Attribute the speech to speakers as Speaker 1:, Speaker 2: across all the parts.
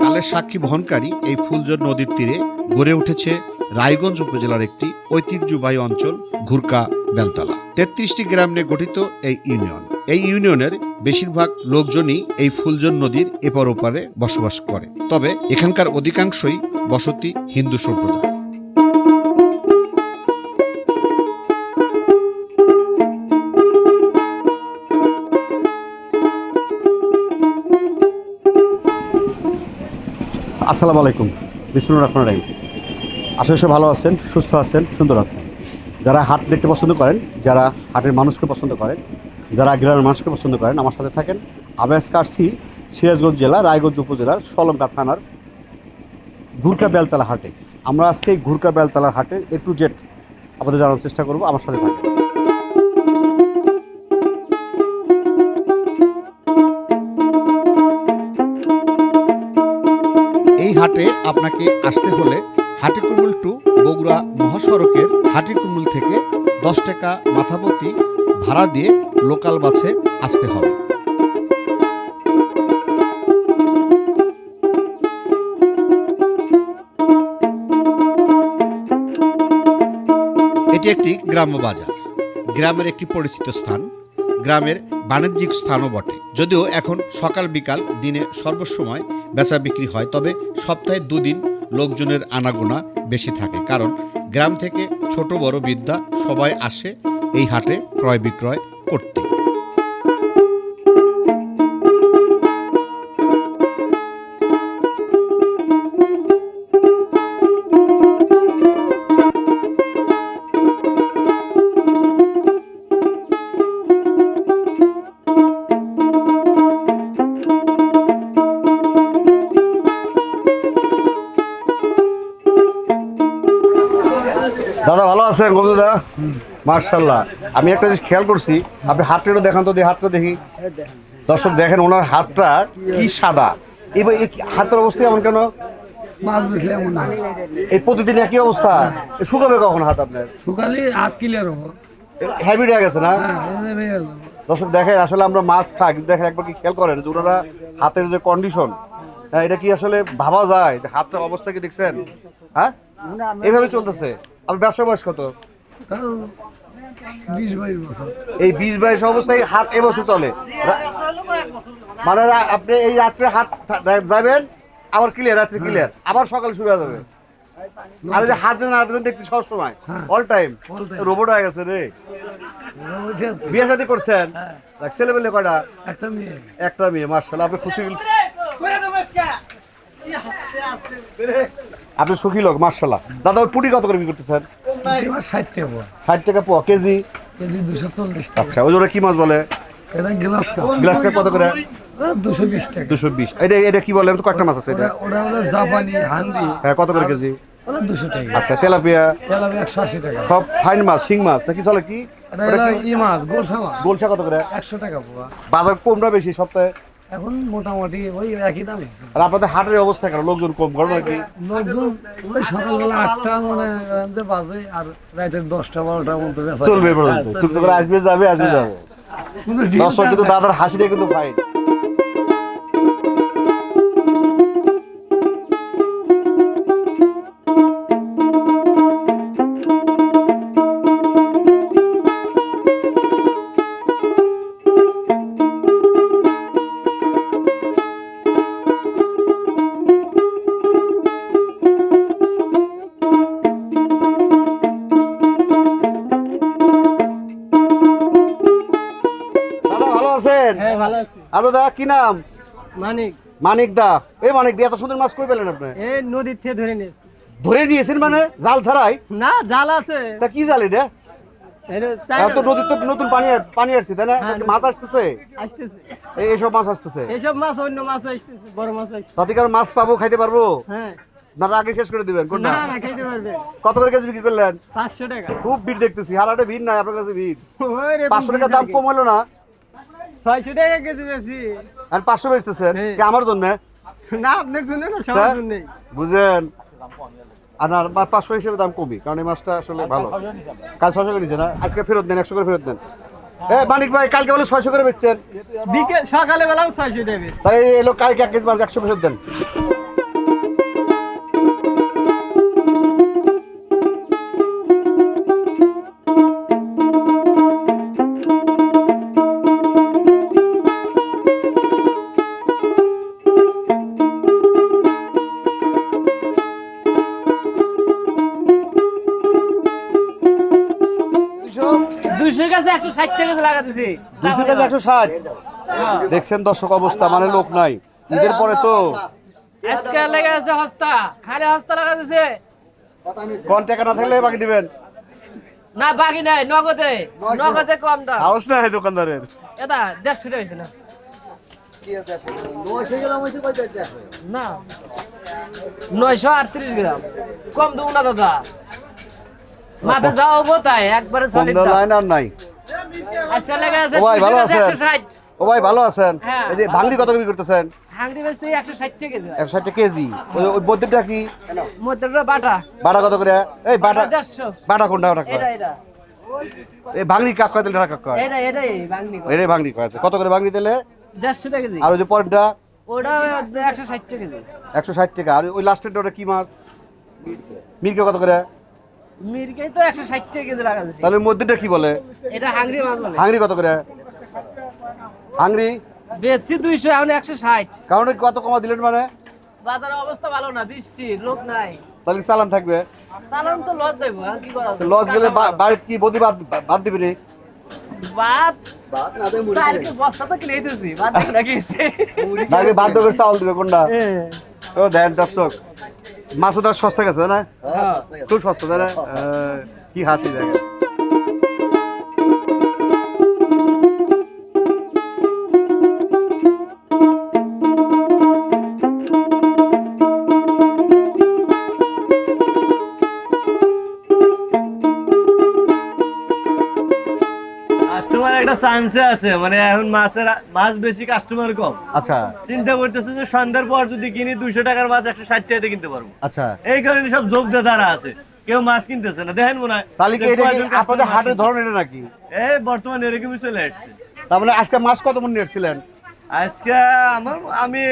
Speaker 1: কালের সাক্ষী বহনকারী এই ফুলজোর নদীর তীরে গড়ে উঠেছে রায়গঞ্জ উপজেলার একটি ঐতিহ্যবাহী অঞ্চল, ঘুরকা বেলতলা। তেত্রিশটি গ্রাম নিয়ে গঠিত এই ইউনিয়ন। এই ইউনিয়নের বেশিরভাগ লোকজনই এই ফুলজোর নদীর এপার ওপারে বসবাস করে। তবে এখানকার অধিকাংশই বসতি হিন্দু সম্প্রদায়। আসসালামু আলাইকুম। বিসমুল্লাহ রহমান রাহিম। সব ভালো আছেন, সুস্থ আছেন, সুন্দর আছেন। যারা হাট দেখতে পছন্দ করেন, যারা হাটের মানুষকে পছন্দ করেন, যারা গ্রামের মানুষকে পছন্দ করেন, আমার সাথে থাকেন। আবেস কারসি সিরাজগঞ্জ জেলা, রায়গঞ্জ উপজেলার সলঙ্কা থানার ঘুরকা বেলতলা হাটে। আমরা আজকে ঘুরকা বেলতলার হাটের এ টু জেড আপনাদের জানার চেষ্টা করব, আমার সাথে থাকেন। হাটে আপনাকে আসতে হলে হাটিকুমুল টু বগুড়া মহাসড়কের হাটিকুমুল থেকে দশ টাকা মাথাপতি ভাড়া দিয়ে লোকাল বাসে আসতে হবে। এটি একটি গ্রাম্য বাজার। গ্রামের একটি পরিচিত স্থান। গ্রামের বাণিজ্যিক স্থানও বটে। যদিও এখন সকাল বিকাল দিনে সর্বসময় বেচা বিক্রি হয়, তবে সপ্তাহে দুদিন লোকজনের আনাগোনা বেশি থাকে, কারণ গ্রাম থেকে ছোট বড় বিদ্যা সবাই আসে এই হাটে ক্রয় বিক্রয় করতে। আছেন গোবিন্দ মার্শাল্লাহ আমি একটা জিনিস খেয়াল করছি আপনি হাতটা দেখান তো হাতটা দেখি। দর্শক দেখেন ওনার হাতটা কি সাদা। এবার এই হাতের অবস্থা এমন কেন? এই প্রতিদিন একই অবস্থা? শুকাবে কখন হাত আপনার?
Speaker 2: সকালে হাত ক্লিয়ার হব
Speaker 1: হ্যাবিট হয়ে গেছে না?
Speaker 2: হ্যাঁ।
Speaker 1: দর্শক দেখেন আসলে আমরা মাছ খাই কিন্তু দেখেন একবার কি খেয়াল করেন যে ওনারা হাতের যে কন্ডিশন হ্যাঁ এটা কি আসলে ভাবা যায়? যে হাতটার অবস্থা কি দেখছেন? হ্যাঁ? এইভাবে চলতেছে। আপনার ব্যবসা বয়স কত? এই বিশ বাইশ অবস্থায় হাত এবছর চলে। মানে আপনি এই রাত্রে হাত যাবেন আবার ক্লিয়ার রাত্রে ক্লিয়ার আবার সকাল শুরু হয়ে যাবে। আর এই যে হাত যেন নাড়াতে দেখতে সব সময়
Speaker 2: হ্যাঁ।
Speaker 1: অল টাইম রোবট হয়ে গেছে রে। বিয়ে শাদী করছেন?
Speaker 2: হ্যাঁ,
Speaker 1: ছেলে পেলে কয়টা?
Speaker 2: একটা মেয়ে।
Speaker 1: একটা মেয়ে মার্শাল আপনি খুশি আপনি সুখী লোক মার্শাল্লাহ দাদা ওই পুটি কত করে বিক্রি করতেছেন?
Speaker 2: ষাট টাকা।
Speaker 1: ষাট টাকা পোয়া কেজি?
Speaker 2: কেজি দুশো চল্লিশ
Speaker 1: আচ্ছা ওই কি মাছ বলে?
Speaker 2: এটা গ্লাস কাপ।
Speaker 1: গ্লাস কাপ কত করে?
Speaker 2: দুশো বিশ টাকা।
Speaker 1: দুশো বিশ। এটা এটা কি বলে? তো কয়েকটা মাছ আছে এটা।
Speaker 2: ওটা ওটা হলো জাপানি হান্দি
Speaker 1: হ্যাঁ কত করে কেজি?
Speaker 2: ওটা দুশো টাকা।
Speaker 1: আচ্ছা তেলাপিয়া?
Speaker 2: তেলাপি একশো আশি টাকা।
Speaker 1: সব ফাইন মাছ শিং মাছ নাকি চলে কি?
Speaker 2: ই মাছ গোলসা মাছ।
Speaker 1: গোলসা কত করে?
Speaker 2: একশো টাকা
Speaker 1: বাজার কমটা বেশি সপ্তাহে
Speaker 2: এখন মোটামুটি ওই একই দাম
Speaker 1: আর আপনাদের হাটের অবস্থা কেন? লোকজন কম গরম কি
Speaker 2: লোকজন ওই সকালবেলা আটটা মনে যে বাজে আর রাতের দশটা বারোটার মধ্যে
Speaker 1: চলবে পর্যন্ত
Speaker 2: হ্যাঁ,
Speaker 1: আসবে যাবে আসবে
Speaker 2: হ্যাঁ।
Speaker 1: যাবে
Speaker 2: কিন্তু
Speaker 1: দর্শক কিন্তু দাদার হাসিটা কিন্তু ফাইন কি নাম?
Speaker 3: মানিক।
Speaker 1: মানিক দা। এই মানিক দা এত সুন্দর মাছ কই পেলেন আপনি?
Speaker 3: এই নদীর থেকে ধরে নিয়েছি।
Speaker 1: ধরে নিয়েছেন মানে জাল ছাড়াই?
Speaker 3: না জাল আছে।
Speaker 1: তা কি জাল এটা?
Speaker 3: এই যে চাই-
Speaker 1: এখন তো নদীর তো নতুন পানি পানি আসছে তাই না? মাছ আসতেছে?
Speaker 3: আসতেছে।
Speaker 1: এইসব মাছ আসতেছে?
Speaker 3: এইসব মাছ অন্য মাছ আসতেছে বড় মাছ আসতেছে।
Speaker 1: তাতে কারণ মাছ পাবো খাইতে পারব?
Speaker 3: হ্যাঁ।
Speaker 1: না আগে শেষ করে দিবেন কোনটা?
Speaker 3: না না খাইতে পারবে।
Speaker 1: কত করে কেজি বিক্রি করলেন?
Speaker 3: টাকা।
Speaker 1: খুব ভিড় দেখতেছি হারাটে ভিড় নাই আপনার কাছে ভিড়।
Speaker 3: ওই রে
Speaker 1: পাঁচশো টাকার দাম কম হলো না?
Speaker 3: ছয়শো টাকা কেজি বেশি।
Speaker 1: আর পাঁচশো বেচতেছেন?
Speaker 3: হ্যাঁ।
Speaker 1: আমার জন্য?
Speaker 3: না আপনার জন্য না
Speaker 1: হ্যাঁ?
Speaker 3: সবার জন্য
Speaker 1: বুঝেন আর পাঁচশো হিসেবে দাম কমই কারণ এই মাছটা আসলে ভালো। কাল ছশো করে নিচ্ছে না আজকে ফেরত দেন একশো করে ফেরত দেন। এ মানিক ভাই কালকে বলে ছয়শো করে বেচছেন।
Speaker 3: বিকেল সকালে বেলাও ছয়শো টাকা
Speaker 1: তাই এলো কালকে এক কেজি মাছ একশো ফেরত দেন।
Speaker 4: দিছি
Speaker 1: দুইশো টাকা একশো ষাট। দেখছেন দর্শক অবস্থা মানে লোক নাই। ঈদের পরে তো
Speaker 4: আজকে লেগে আছে হস্তা খালি হস্তা লাগা দিছে।
Speaker 1: কোন টাকা না থাকলে বাকি দিবেন?
Speaker 4: না বাকি নাই নগদে নগদে কম দাম।
Speaker 1: হাউস না হয় দোকানদারের।
Speaker 4: এটা দেড়শো টাকা হয়েছে না। না। নয়শো আটত্রিশ গ্রাম। কম দেবো না দাদা। মাপে যাও হব তাই একবারে
Speaker 1: লাইন আর নাই। ও ভাই, ভালো আছেন? ও ভাই ভালো আছেন?
Speaker 4: হ্যাঁ।
Speaker 1: এই যে ভাঙড়ি কত বিক্রি করতেছেন?
Speaker 4: বেচতে টাকা কেজি।
Speaker 1: ওই কি?
Speaker 4: বাটা।
Speaker 1: বাটা কত করে? এই বাটা বাটা কোনটা ওটা
Speaker 4: এটা এটা।
Speaker 1: এই ভাঙড়ি কাক কয় তেলে কাক কয়?
Speaker 4: এটা এটাই বাংনি
Speaker 1: এটাই ভাঙড়ি কয়। কত করে ভাঙড়ি তেলে
Speaker 4: দেড়শো টাকা কেজি।
Speaker 1: আর ওই যে
Speaker 4: ওটা টাকা কেজি।
Speaker 1: আর ওই ওটা কি মাছ? মির্কে কত করে?
Speaker 4: মিরকাই তো একশো ষাট টাকা কেজি লাগা দিছি
Speaker 1: তাহলে মধ্যেটা কি বলে?
Speaker 4: এটা হাংরি মাছ বলে।
Speaker 1: হাংরি কত করে? হাংরি?
Speaker 4: বেচছি দুইশো এখন একশো ষাট।
Speaker 1: কারণ কত কমা দিলেন মানে?
Speaker 4: বাজারের অবস্থা ভালো না বৃষ্টি লোক নাই।
Speaker 1: তাহলে চালান থাকবে।
Speaker 4: চালান তো লস যাব আর কি করা
Speaker 1: লস গেলে বাড়িতে কি বদি বাদ বাদ দিবি নি?
Speaker 4: বাদ? চার কি বস্তা তো কিনে দিতেছি বাদ নাকি?
Speaker 1: করে চাউল দিবে কোনটা? ও দেন দর্শক। মাছের দাম সস্তা গেছে না? খুব সস্তা তাই না? আহ, কি হাসি দেখে
Speaker 5: একটা চান্সে আছে মানে এখন মাছের মাছ বেশি কাস্টমার কম।
Speaker 1: আচ্ছা।
Speaker 5: চিন্তা করতেছে যে সন্ধ্যার পর যদি কিনি দুইশো টাকার মাছ একশো ষাট টাকাতে কিনতে পারব।
Speaker 1: আচ্ছা।
Speaker 5: এই কারণে সব যোগ দাদারা আছে কেউ মাছ কিনতেছে না। দেখেন মনে হয়
Speaker 1: তাহলে কি এটা আপনাদের হাটের ধরন এটা নাকি?
Speaker 5: এই বর্তমানে এরকমই চলে আসছে।
Speaker 1: তার মানে আজকে মাছ কত মনে নিয়ে
Speaker 5: আজকে আমার আমি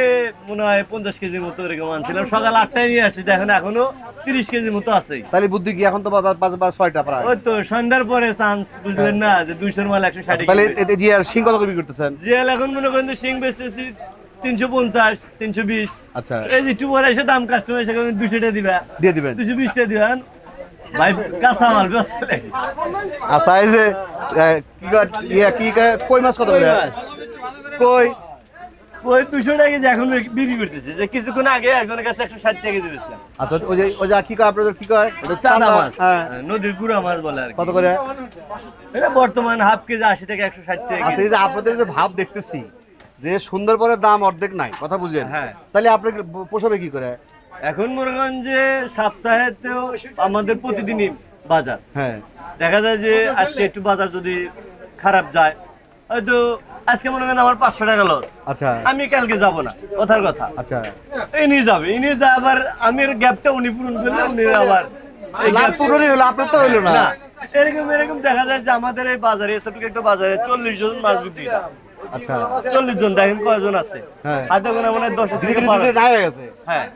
Speaker 5: মনে হয় পঞ্চাশ কেজির মতো এরকম আনছিলাম। সকাল আটটায় নিয়ে আসছি দেখেন এখনও তিরিশ কেজির মতো আছে।
Speaker 1: তাহলে বুদ্ধি কি এখন তো ছয়টা প্রায়।
Speaker 5: ওই তো সন্ধ্যার পরে চান্স বুঝলেন না যে দুইশোর মাল একশো ষাট
Speaker 1: তাহলে দিয়ে আর সিং কত করে বিক্রি করতেছেন?
Speaker 5: জিয়াল এখন মনে করেন শিং বেচতেছি তিনশো পঞ্চাশ তিনশো বিশ।
Speaker 1: আচ্কা
Speaker 5: এই একটু পরে এসে দাম কাস্টমার এসে দিবা।
Speaker 1: দিয়ে দিবেন।
Speaker 5: দুশো বিশ টাকা দিবেন। ভাই কাঁচা মাল।
Speaker 1: আচ্ছা এই যে কি কয় ইয়ে কই কত
Speaker 5: মাছ?
Speaker 1: কই?
Speaker 5: ওই দুশো টাকা কেজি এখন বিক্রি করতেছে। যে কিছুক্ষণ আগে একজনের কাছে একশো ষাট টাকা দিয়েছিলাম
Speaker 1: আচ্ছা ওই যে ওই যে কি কয় আপনাদের কি কয়?
Speaker 5: চাঁদা মাছ।
Speaker 1: হ্যাঁ।
Speaker 5: নদীর গুড়া মাছ বলে আর
Speaker 1: কত করে?
Speaker 5: এটা বর্তমান হাফ কেজি আশি টাকা একশো ষাট টাকা
Speaker 1: আচ্ছা এই যে আপনাদের যে ভাব দেখতেছি যে সুন্দরবনের দাম অর্ধেক নাই কথা বুঝেন।
Speaker 5: হ্যাঁ।
Speaker 1: তাহলে আপনি পোষাবে কি করে?
Speaker 5: এখন মনে করেন যে সপ্তাহেতেও আমাদের প্রতিদিনই বাজার।
Speaker 1: হ্যাঁ।
Speaker 5: দেখা যায় যে আজকে একটু বাজার যদি খারাপ যায় হয়তো আজকে মনে করেন আমার পাঁচশো টাকা লস
Speaker 1: আচ্ছা।
Speaker 5: আমি কালকে যাব না কথার কথা।
Speaker 1: আচ্ছা।
Speaker 5: ইনি যাবে ইনি যা আবার আমি গ্যাপটা উনি পূরণ করলে উনি আবার
Speaker 1: হলো আপনার তো না।
Speaker 5: এরকম এরকম দেখা যায় যে আমাদের এই বাজারে এতটুকু একটা বাজারে চল্লিশ জন মাছ বিক্রি
Speaker 1: আচ্ছা।
Speaker 5: চল্লিশ জন দেখেন কয়জন আছে।
Speaker 1: হ্যাঁ।
Speaker 5: হাতে গোনা মানে দশ থেকে
Speaker 1: হয়ে গেছে।
Speaker 5: হ্যাঁ।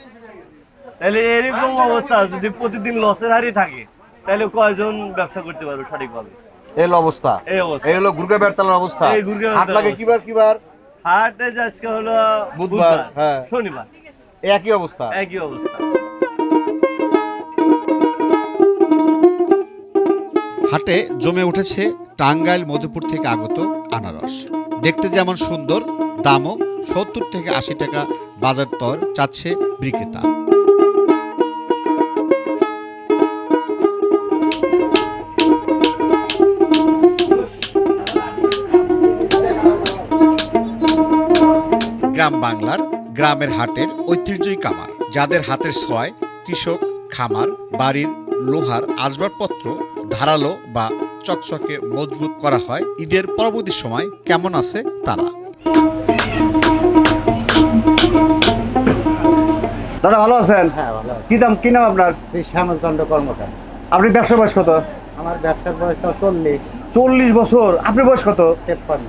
Speaker 5: তাহলে এরকম অবস্থা যদি প্রতিদিন লসের হারই থাকে তাহলে কয়জন ব্যবসা করতে পারবে সঠিকভাবে?
Speaker 1: এই অবস্থা।
Speaker 5: এই
Speaker 1: হলো গুরগা বেরতালার অবস্থা। হাট লাগে কিবার কিবার?
Speaker 5: হাটে আজকে হলো
Speaker 1: বুধবার, হ্যাঁ।
Speaker 5: শনিবার।
Speaker 1: একই অবস্থা।
Speaker 5: একই অবস্থা।
Speaker 6: হাটে জমে উঠেছে টাঙ্গাইল মধুপুর থেকে আগত আনারস। দেখতে যেমন সুন্দর দামও সত্তর থেকে আশি টাকা বাজার দর চাচ্ছে বিক্রেতা। গ্রাম বাংলার গ্রামের হাটের ঐতিহ্যই কামার যাদের হাতের ছয় কৃষক খামার বাড়ির লোহার আসবাবপত্র ধারালো বা চকচকে মজবুত করা হয়। ঈদের পরবর্তী সময় কেমন আছে তারা?
Speaker 1: দাদা ভালো আছেন? হ্যাঁ ভালো কি দাম কি নাম আপনার?
Speaker 7: এই শ্যামলচন্দ্র কর্মকার।
Speaker 1: আপনি ব্যবসা বয়স কত?
Speaker 7: আমার ব্যবসার বয়স তো চল্লিশ।
Speaker 1: চল্লিশ বছর। আপনি বয়স কত?
Speaker 7: তেপ্পান্ন।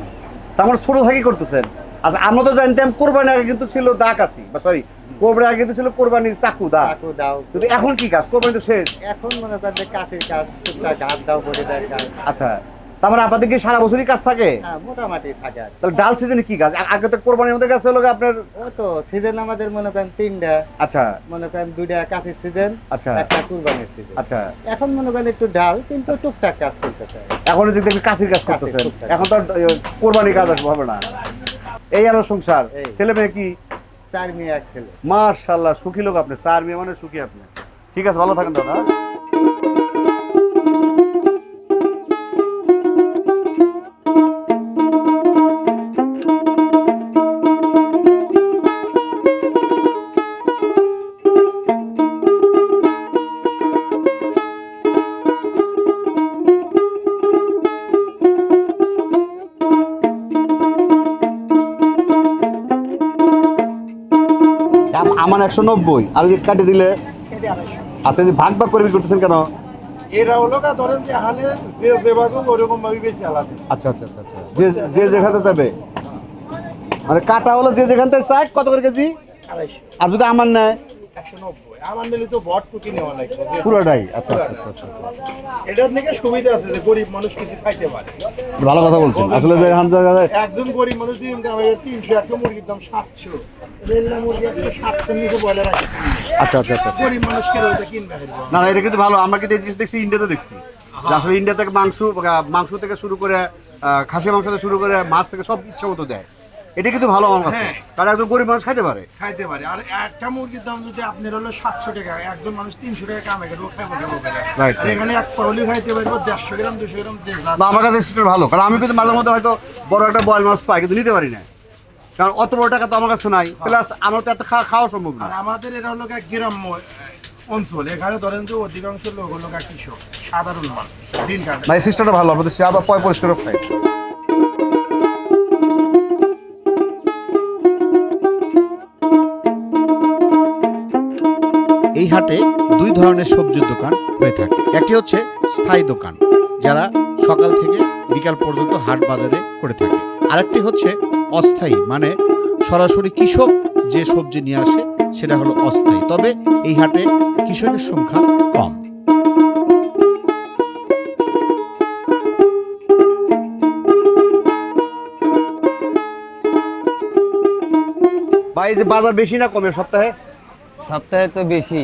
Speaker 1: তার মানে ছোট থাকি করতেছেন? আচ্ছা আমরা তো জানতাম কোরবানি আগে কিন্তু ছিল দা কাছি বা সরি কোরবানি আগে কিন্তু ছিল কোরবানির চাকু দা
Speaker 7: চাকু দাও।
Speaker 1: কিন্তু এখন কি কাজ? কোরবানি তো শেষ।
Speaker 7: এখন মনে করেন যে কাছের কাজ টুকটাক ঘাট দাও দেয় কাজ।
Speaker 1: আচ্ছা তার মানে আপনাদের কি সারা বছরই কাজ থাকে?
Speaker 7: হ্যাঁ মোটামুটি থাকে
Speaker 1: তাহলে ডাল সিজনে কি কাজ? আগে তো কোরবানির মধ্যে কাজ হলো আপনার।
Speaker 7: ও তো সিজন আমাদের মনে করেন তিনটা।
Speaker 1: আচ্ছা।
Speaker 7: মনে করেন দুইটা কাছের সিজন
Speaker 1: আচ্ছা।
Speaker 7: একটা কুরবানির সিজন
Speaker 1: আচ্ছা।
Speaker 7: এখন মনে করেন একটু ডাল কিন্তু টুকটাক কাজ চলতেছে।
Speaker 1: এখন যদি কাশির কাজ করতেছেন এখন তো কোরবানির কাজ আসবে হবে না। এই আলো সংসার। ছেলে মেয়ে কি?
Speaker 7: চার মেয়ে এক ছেলে।
Speaker 1: মার্শাল্লাহ সুখী লোক আপনি চার মেয়ে মানে সুখী আপনি। ঠিক আছে ভালো থাকেন দাদা আমার একশো নব্বই। আর ওই কাটে দিলে? আচ্ছা যে ভাগ ভাগ করে করতেছেন কেন?
Speaker 8: এটা হলো কা ধরেন যে হালে যে যেভাবে ওরকম ভাবে বেশি আলাদা।
Speaker 1: আচ্ছা আচ্ছা আচ্ছা আচ্ছা। যে যে যেখানে যাবে মানে কাটা হলো যে যেখান থেকে চাই কত করে কেজি? আর যদি আমার নেয়?
Speaker 8: একশো নব্বই। আমার নিলে তো বট কুকি নেওয়া লাগবে
Speaker 1: পুরোটাই। আচ্ছা আচ্ছা আচ্ছা, আচ্ছা
Speaker 8: এটার থেকে সুবিধা আছে যে গরিব মানুষ কিছু খাইতে পারে।
Speaker 1: ভালো কথা বলছেন। আসলে যে
Speaker 8: একজন গরিব মানুষ দিন তিনশো একটা মুরগির দাম সাতশো।
Speaker 1: আচ্ছা আচ্ছা আচ্ছা।
Speaker 8: গরিব মানুষ কে ওইটা কিনবে হারবে?
Speaker 1: না না এটা কিন্তু ভালো। আমরা কিন্তু এই জিনিস দেখছি ইন্ডিয়াতে দেখছি। আসলে ইন্ডিয়া থেকে মাংস মাংস থেকে শুরু করে খাসি মাংস থেকে শুরু করে মাছ থেকে সব ইচ্ছা মতো দেয়। এটা কিন্তু ভালো আমার কাছে।
Speaker 8: হ্যাঁ।
Speaker 1: কারণ একজন গরিব মানুষ খাইতে পারে।
Speaker 8: খাইতে পারে। আর একটা মুরগির দাম যদি আপনার হলো সাতশো টাকা একজন মানুষ তিনশো টাকা কামে করে ও খাইবো খাইবো করে?
Speaker 1: Right,
Speaker 8: আর এখানে এক পাউলি খাইতে পারব দেড়শো গ্রাম দুশো গ্রাম যে
Speaker 1: আমার কাছে সিস্টেম ভালো। কারণ আমি কিন্তু মাঝে মধ্যে হয়তো বড় একটা বয়েল মাছ পাই কিন্তু নিতে পারি না। কারণ অত বড় টাকা তো আমার কাছে নাই। প্লাস আমার তো এত খাওয়া খাওয়া সম্ভব না।
Speaker 8: আর আমাদের এটা হলো গ্রাম্য অঞ্চল। এখানে ধরেন যে অধিকাংশ লোক হলো কৃষক সাধারণ মানুষ দিন কাটে
Speaker 1: না এই সিস্টেমটা ভালো আমাদের সে আবার পয় পরিষ্কার খাই
Speaker 9: এই হাটে দুই ধরনের সবজির দোকান হয়ে থাকে। একটি হচ্ছে স্থায়ী দোকান যারা সকাল থেকে বিকাল পর্যন্ত হাট বাজারে করে থাকে। আরেকটি হচ্ছে অস্থায়ী মানে সরাসরি কৃষক যে সবজি নিয়ে আসে সেটা হলো অস্থায়ী। তবে এই হাটে কৃষকের সংখ্যা কম।
Speaker 1: বা এই যে বাজার বেশি না কমে সপ্তাহে?
Speaker 10: সপ্তাহে তো বেশি।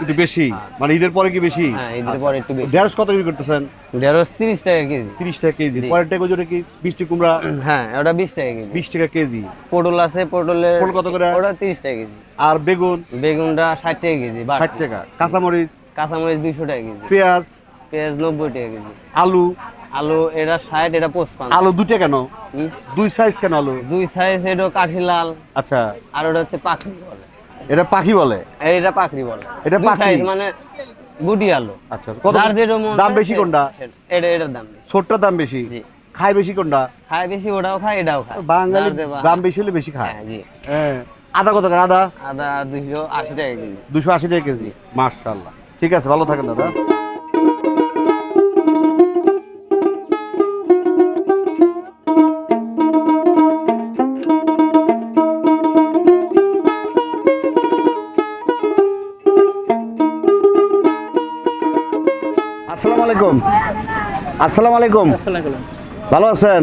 Speaker 1: একটু বেশি? মানে ঈদের পরে কি বেশি?
Speaker 10: হ্যাঁ ঈদের পরে একটু বেশি।
Speaker 1: ঢেঁড়স কত বিক্রি করতেছেন?
Speaker 10: ঢেঁড়স তিরিশ টাকা কেজি।
Speaker 1: তিরিশ টাকা কেজি। পরের টাকা জোরে কি বৃষ্টি কুমড়া?
Speaker 10: হ্যাঁ ওটা বিশ টাকা কেজি।
Speaker 1: বিশ টাকা কেজি।
Speaker 10: পটল আছে পটলের
Speaker 1: পটল কত করে?
Speaker 10: ওটা তিরিশ টাকা কেজি।
Speaker 1: আর বেগুন?
Speaker 10: বেগুনটা ষাট টাকা কেজি বাড়তি।
Speaker 1: ষাট টাকা। কাঁচামরিচ?
Speaker 10: কাঁচামরিচ দুইশো টাকা কেজি।
Speaker 1: পেঁয়াজ?
Speaker 10: পেঁয়াজ নব্বই টাকা কেজি।
Speaker 1: আলু?
Speaker 10: আলু এটা ষাট এটা পঁচপান্ন।
Speaker 1: আলু দুটা কেন? দুই সাইজ কেন আলু?
Speaker 10: দুই সাইজ এটা কাঠি লাল।
Speaker 1: আচ্ছা।
Speaker 10: আর ওটা হচ্ছে পাখি বলে।
Speaker 1: এটা পাখি বলে?
Speaker 10: এটা পাখি বলে।
Speaker 1: এটা
Speaker 10: পাখি? মানে গুটি আলু।
Speaker 1: আচ্ছা কত দাম বেশি কোনটা?
Speaker 10: এটা এটার দাম বেশি।
Speaker 1: ছোটটার দাম বেশি? খায় বেশি কোনটা?
Speaker 10: খায় বেশি ওটাও খায় এটাও খায়।
Speaker 1: বাঙালি দাম বেশি হলে বেশি খায়।
Speaker 10: হ্যাঁ জি।
Speaker 1: হ্যাঁ। আদা কত করে? আদা?
Speaker 10: আদা দুইশো আশি টাকা কেজি।
Speaker 1: দুশো আশি টাকা কেজি। মার্শাল্লাহ ঠিক আছে ভালো থাকেন দাদা। আসসালামু আলাইকুম। আসসালামু আলাইকুম। ভালো আছেন?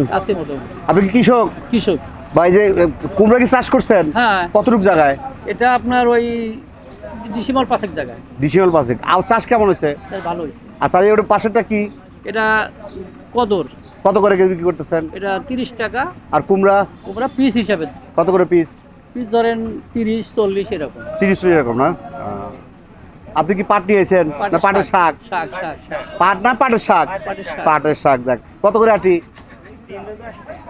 Speaker 1: আপনি কি কৃষক?
Speaker 11: কৃষক।
Speaker 1: ভাই যে কুমড়া কি চাষ করছেন?
Speaker 11: হ্যাঁ।
Speaker 1: কতটুক জায়গায়?
Speaker 11: এটা আপনার ওই ডিসেম্বর পাঁচেক জায়গায়।
Speaker 1: ডিসিমাল পাশে আর চাষ কেমন হয়েছে?
Speaker 11: ভালো হয়েছে।
Speaker 1: আচ্ছা এই পাশেরটা কি?
Speaker 11: এটা কদর।
Speaker 1: কত করে কেজি বিক্রি করতেছেন?
Speaker 11: এটা তিরিশ টাকা।
Speaker 1: আর কুমড়া?
Speaker 11: ওরা পিস হিসাবে।
Speaker 1: কত করে পিস?
Speaker 11: পিস ধরেন তিরিশ চল্লিশ এরকম।
Speaker 1: তিরিশ এরকম না? আপনি কি পাট নিয়েছেন? না পাটের শাক। পাট না পাটের শাক?
Speaker 11: পাটের শাক।
Speaker 1: দেখ শাক যাক কত করে আটি?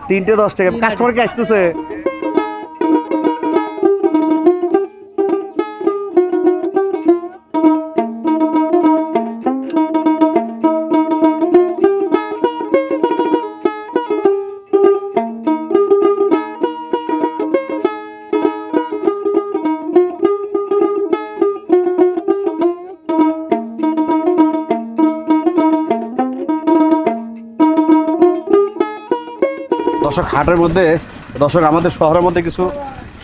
Speaker 1: তিনটে দশ টাকা। কাস্টমার কি আসতেছে। দর্শক হাটের মধ্যে দর্শক আমাদের শহরের মধ্যে কিছু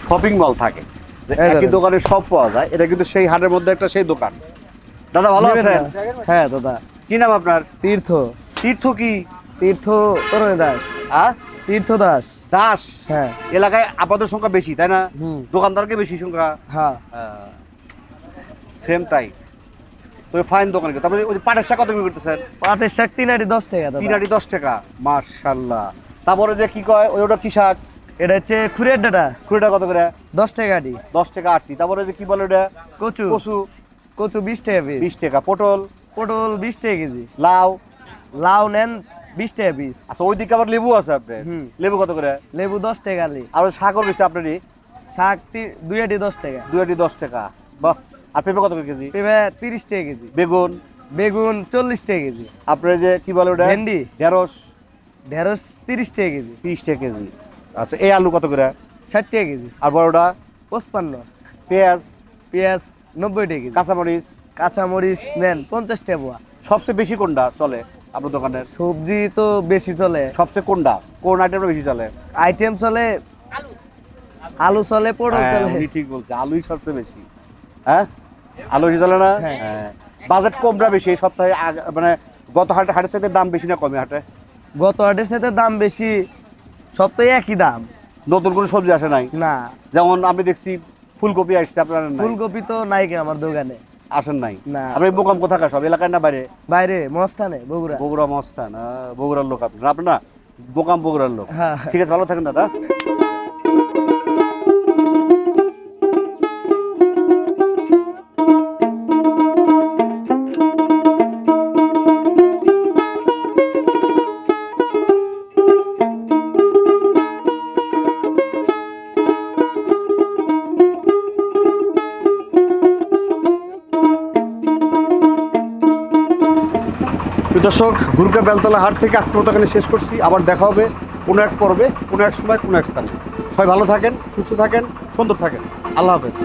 Speaker 1: শপিং মল থাকে। যে একই দোকানে সব পাওয়া যায়। এটা কিন্তু সেই হাটের মধ্যে একটা সেই দোকান। দাদা ভালো আছেন?
Speaker 12: হ্যাঁ দাদা।
Speaker 1: কি নাম আপনার?
Speaker 12: তীর্থ।
Speaker 1: তীর্থ কি?
Speaker 12: তীর্থ তরুণী দাস
Speaker 1: হ্যাঁ
Speaker 12: তীর্থ দাস।
Speaker 1: দাস?
Speaker 12: হ্যাঁ।
Speaker 1: এলাকায় আপনাদের সংখ্যা বেশি তাই না? দোকানদারকে বেশি সংখ্যা?
Speaker 12: হ্যাঁ।
Speaker 1: সেম তাই। তো ফাইন দোকান তারপরে ওই পাটের শাক কত বিক্রি করতেছেন?
Speaker 12: পাটের শাক তিন আটি দশ টাকা
Speaker 1: তিন আটি দশ টাকা। মার্শাল্লাহ তারপরে যে কি কয় ওই ওটা কি শাক
Speaker 12: এটা হচ্ছে খুরের ডাটা।
Speaker 1: কুড়িটা কত করে?
Speaker 12: দশ টাকা আটি।
Speaker 1: দশ টাকা আটটি তারপরে যে কি বলে ওটা?
Speaker 12: কচু।
Speaker 1: কচু।
Speaker 12: কচু বিশ টাকা পিস
Speaker 1: বিশ টাকা। পটল।
Speaker 12: পটল বিশ টাকা কেজি।
Speaker 1: লাউ।
Speaker 12: লাউ নেন বিশ টাকা পিস
Speaker 1: আচ্ছা ওই দিকে আবার লেবু আছে আপনার। লেবু কত করে?
Speaker 12: লেবু দশ টাকা আলি।
Speaker 1: আর শাকও বেশি আপনারই?
Speaker 12: শাক দুই আটি দশ টাকা।
Speaker 1: দুই আটি দশ টাকা। বাহ। আর পেঁপে কত করে কেজি?
Speaker 12: পেঁপে তিরিশ টাকা কেজি।
Speaker 1: বেগুন।
Speaker 12: বেগুন চল্লিশ টাকা কেজি।
Speaker 1: আপনার যে কি বলে ওটা?
Speaker 12: ভেন্ডি।
Speaker 1: ঢেঁড়স।
Speaker 12: ঢেঁড়স তিরিশ টাকা কেজি।
Speaker 1: তিরিশ টাকা কেজি। আচ্ছা এই আলু কত করে?
Speaker 12: ষাট টাকা কেজি।
Speaker 1: আর বড়টা?
Speaker 12: পঁচপান্ন।
Speaker 1: পেঁয়াজ?
Speaker 12: পেঁয়াজ নব্বই টাকা কেজি।
Speaker 1: কাঁচামরিচ?
Speaker 12: কাঁচামরিচ নেন পঞ্চাশ টাকা পোয়া।
Speaker 1: সবচেয়ে বেশি কোনটা চলে আপনার দোকানের
Speaker 12: সবজি তো বেশি চলে।
Speaker 1: সবচেয়ে কোনটা? কোন আইটেমটা বেশি চলে?
Speaker 12: আইটেম চলে আলু চলে পটল
Speaker 1: হ্যাঁ,
Speaker 12: চলে।
Speaker 1: ঠিক বলছে আলুই সবচেয়ে বেশি। হ্যাঁ? আলু বেশি চলে না?
Speaker 12: হ্যাঁ।
Speaker 1: হ্যাঁ। বাজেট কমটা বেশি এই সপ্তাহে মানে গত হাটে হাটের সাথে দাম বেশি না কমে হাটে?
Speaker 12: গত হাটের সাথে দাম বেশি সপ্তাহে একই দাম।
Speaker 1: নতুন কোনো সবজি আসে নাই?
Speaker 12: না।
Speaker 1: যেমন আমি দেখছি ফুলকপি আসছে আপনার
Speaker 12: ফুলকপি তো নাই কে আমার দোকানে।
Speaker 1: আসেন নাই?
Speaker 12: না।
Speaker 1: আপনি বোকাম কোথাকার সব? এলাকায় না বাইরে?
Speaker 12: বাইরে মস্তানে বগুড়া।
Speaker 1: বগুড়া মস্তান বগুড়ার লোক আপনার আপনার না বোকাম বগুড়ার লোক।
Speaker 12: হ্যাঁ।
Speaker 1: ঠিক আছে ভালো থাকেন দাদা। দর্শক গুরুকা বেলতলা হাট থেকে আজকে মতো এখানে শেষ করছি। আবার দেখা হবে কোনো এক পর্বে, কোনো এক সময়, কোনো এক স্থানে। সবাই ভালো থাকেন, সুস্থ থাকেন, সুন্দর থাকেন। আল্লাহ হাফেজ।